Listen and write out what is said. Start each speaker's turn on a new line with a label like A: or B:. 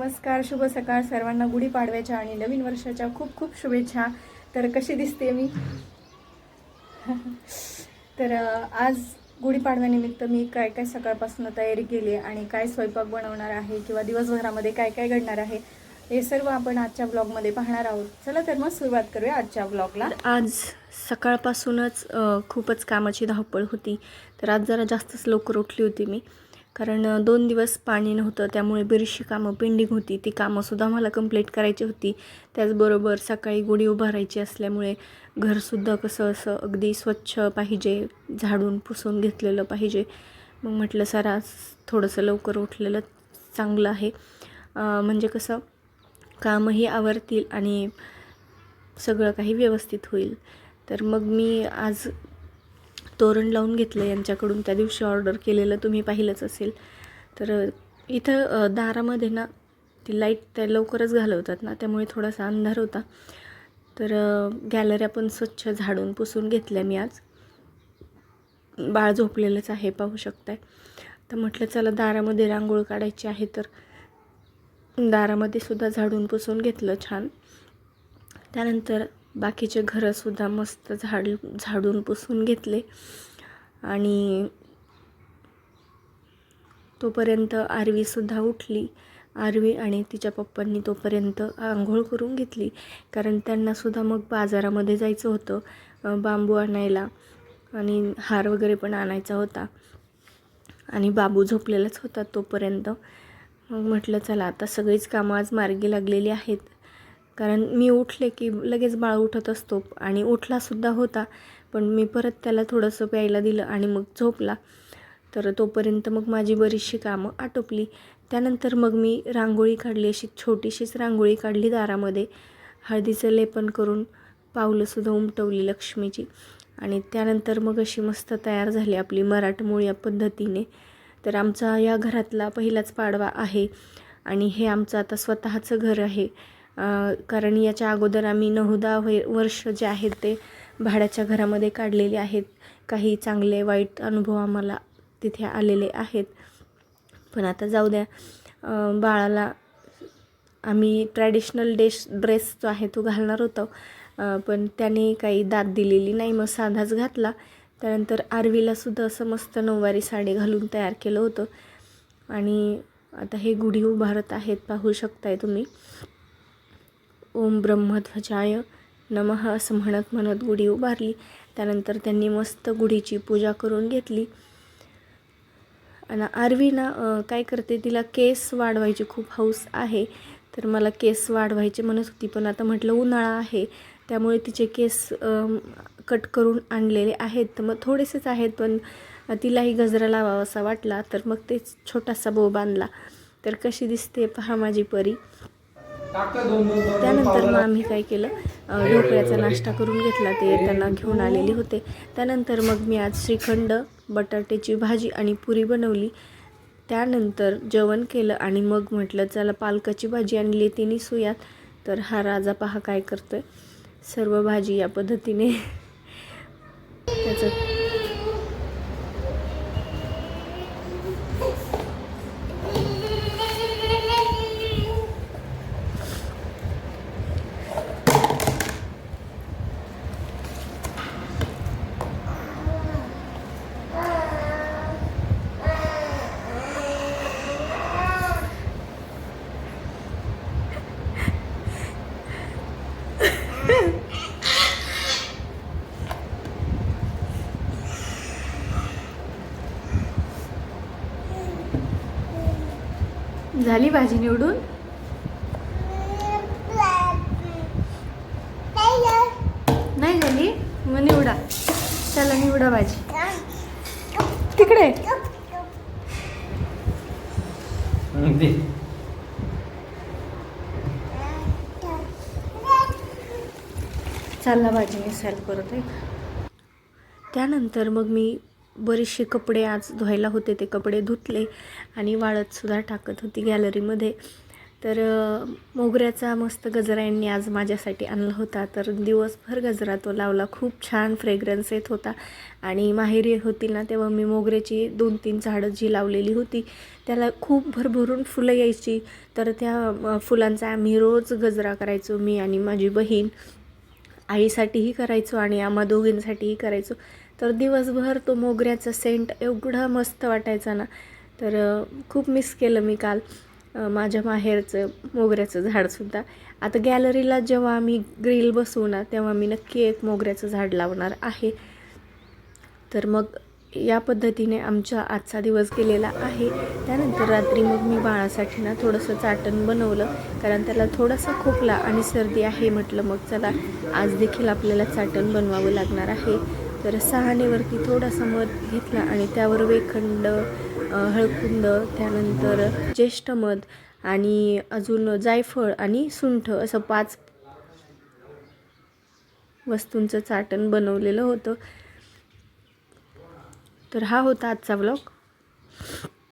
A: नमस्कार शुभ सकाळ सर्वांना गुढीपाडव्याच्या आणि नवीन वर्षाच्या खूप खूप शुभेच्छा. तर कशी दिसते मी? तर आज गुढीपाडव्यानिमित्त मी काय काय सकाळपासून तयारी केली आणि काय स्वयंपाक बनवणार आहे किंवा दिवसभरामध्ये काय काय घडणार आहे हे सर्व आपण आजच्या ब्लॉगमध्ये पाहणार आहोत. चला तर मग सुरुवात करूया आजच्या ब्लॉगला. आज सकाळपासूनच खूपच कामाची धावपळ होती. तर आज जरा जास्तच लवकर उठली होती मी. कारण दोन दिवस पाणी नव्हतं त्यामुळे बरीचशी कामं पेंडिंग होती. ती कामंसुद्धा मला कंप्लीट करायची होती. त्याचबरोबर सकाळी गुढी उभारायची असल्यामुळे घरसुद्धा कसं असं अगदी स्वच्छ पाहिजे झाडून पुसून घेतलेलं पाहिजे. मग म्हटलं सर आज थोडंसं लवकर उठलेलं चांगलं आहे. म्हणजे कसं कामही आवरतील आणि सगळं काही व्यवस्थित होईल. तर मग मी आज तोरण लावून घेतलं यांच्याकडून त्या दिवशी ऑर्डर केलेलं तुम्ही पाहिलंच असेल. तर इथं दारामध्ये ना ती लाइट त्या लवकरच घालवतात ना त्यामुळे थोडासा अंधार होता. तर गॅलऱ्या पण स्वच्छ झाडून पुसून घेतल्या मी आज. बाळ झोपलेलंच आहे पाहू शकताय. तर म्हटलं चला दारामध्ये रांगोळ काढायची आहे तर दारामध्ये सुद्धा झाडून पुसून घेतलं छान. त्यानंतर बाकीचे घरंसुद्धा मस्त झाड झाडून पुसून घेतले. आणि तोपर्यंत आरवीसुद्धा उठली. आरवी आणि तिच्या पप्पांनी तोपर्यंत आंघोळ करून घेतली. कारण त्यांनासुद्धा मग बाजारामध्ये जायचं होतं बांबू आणायला. आणि हार वगैरे पण आणायचा होता. आणि बाबू झोपलेलाच होता तोपर्यंत. मग म्हटलं चला आता सगळीच कामं आज मार्गी लागलेली आहेत. कारण मी उठले की लगेच बाळ उठत असतो आणि उठलासुद्धा होता पण मी परत त्याला थोडंसं प्यायला दिलं आणि मग झोपला. तर तोपर्यंत मग माझी बरीचशी कामं आटोपली. त्यानंतर मग मी रांगोळी काढली अशी छोटीशीच रांगोळी काढली दारामध्ये. हळदीचं लेपन करून पावलंसुद्धा उमटवली लक्ष्मीची. आणि त्यानंतर मग अशी मस्त तयार झाली आपली मराठमोळी या पद्धतीने. तर आमचा या घरातला पहिलाच पाडवा आहे आणि हे आमचं आता स्वतःचं घर आहे. कारण याच्या अगोदर आम्ही नहुदा वै वर्ष जे आहेत ते भाड्याच्या घरामध्ये काढलेले आहेत. काही चांगले वाईट अनुभव आम्हाला तिथे आलेले आहेत. पण आता जाऊ द्या. बाळाला आम्ही ट्रॅडिशनल डेश ड्रेस जो आहे तो घालणार होतो. पण त्याने काही दाद दिलेली नाही. मग साधाच घातला. त्यानंतर आरवीलासुद्धा असं मस्त नऊवारी साडी घालून तयार केलं होतं. आणि आता हे गुढी उभारत आहेत. पाहू शकताय तुम्ही. ओम ब्रह्मध्वजाय नमः असं म्हणत म्हणत गुढी उभारली. त्यानंतर त्यांनी मस्त गुढीची पूजा करून घेतली. आणि आरवी ना काय करते तिला केस वाढवायची खूप हौस आहे. तर मला केस वाढवायचे म्हणत होती पण आता म्हटलं उन्हाळा आहे. त्यामुळे तिचे केस कट करून आणलेले आहेत. तर मग थोडेसेच आहेत पण तिलाही गजरा लावावासा वाटला. तर मग तेच छोटासा बो बांधला. तर कशी दिसते पहा माझी परी. त्यानंतर मग आम्ही काय केलं? ढोकळ्याचा नाश्ता करून घेतला ते त्यांना घेऊन आलेले होते. त्यानंतर मग मी आज श्रीखंड बटाट्याची भाजी आणि पुरी बनवली. त्यानंतर जेवण केलं आणि मग म्हटलं चला पालकाची भाजी आणली तिने सुयात तर हा राजा पहा काय करतोय. सर्व भाजी या पद्धतीने त्याचं झाली भाजी निवडून? नाही झाली? मग निवडा. चला निवडा भाजी. तिकडे. चालला भाजी मिसाईल करत आहे. त्यानंतर मग मी बरेचसे कपडे आज धुवायला होते ते कपडे धुतले आणि वाळतसुद्धा टाकत होती गॅलरीमध्ये. तर मोगऱ्याचा मस्त गजरा यांनी आज माझ्यासाठी आणला होता. तर दिवसभर गजरा तो लावला. खूप छान फ्रेग्रन्स येत होता. आणि माहेरी होती ना तेव्हा मी मोगऱ्याची दोन तीन झाडं जी लावलेली होती त्याला खूप भरभरून फुलं यायची. तर त्या फुलांचा आम्ही रोज गजरा करायचो मी आणि माझी बहीण. आईसाठीही करायचो आणि आम्हा दोघींसाठीही करायचो. तर दिवसभर तो मोगऱ्याचा सेंट एवढा मस्त वाटायचा ना. तर खूप मिस केलं मी काल माझ्या माहेरचं मोगऱ्याचं झाडसुद्धा आता गॅलरीला जेव्हा आम्ही ग्रिल बसवू ना तेव्हा मी नक्की एक मोगऱ्याचं झाड लावणार आहे. तर मग या पद्धतीने आमचा आजचा दिवस गेलेला आहे. त्यानंतर रात्री मग मी बाळासाठी ना थोडंसं चाटण बनवलं कारण त्याला थोडासा खोकला आणि सर्दी आहे म्हटलं मग चला आज देखील आपल्याला चाटण बनवावं लागणार आहे. तर सहानेवरती थोडासा मध घेतला आणि त्यावर वेखंड हळकुंद त्यानंतर ज्येष्ठ मध आणि अजून जायफळ आणि सुंठ असं पाच वस्तूंचं चाटण बनवलेलं होतं. तर हा होता आजचा ब्लॉग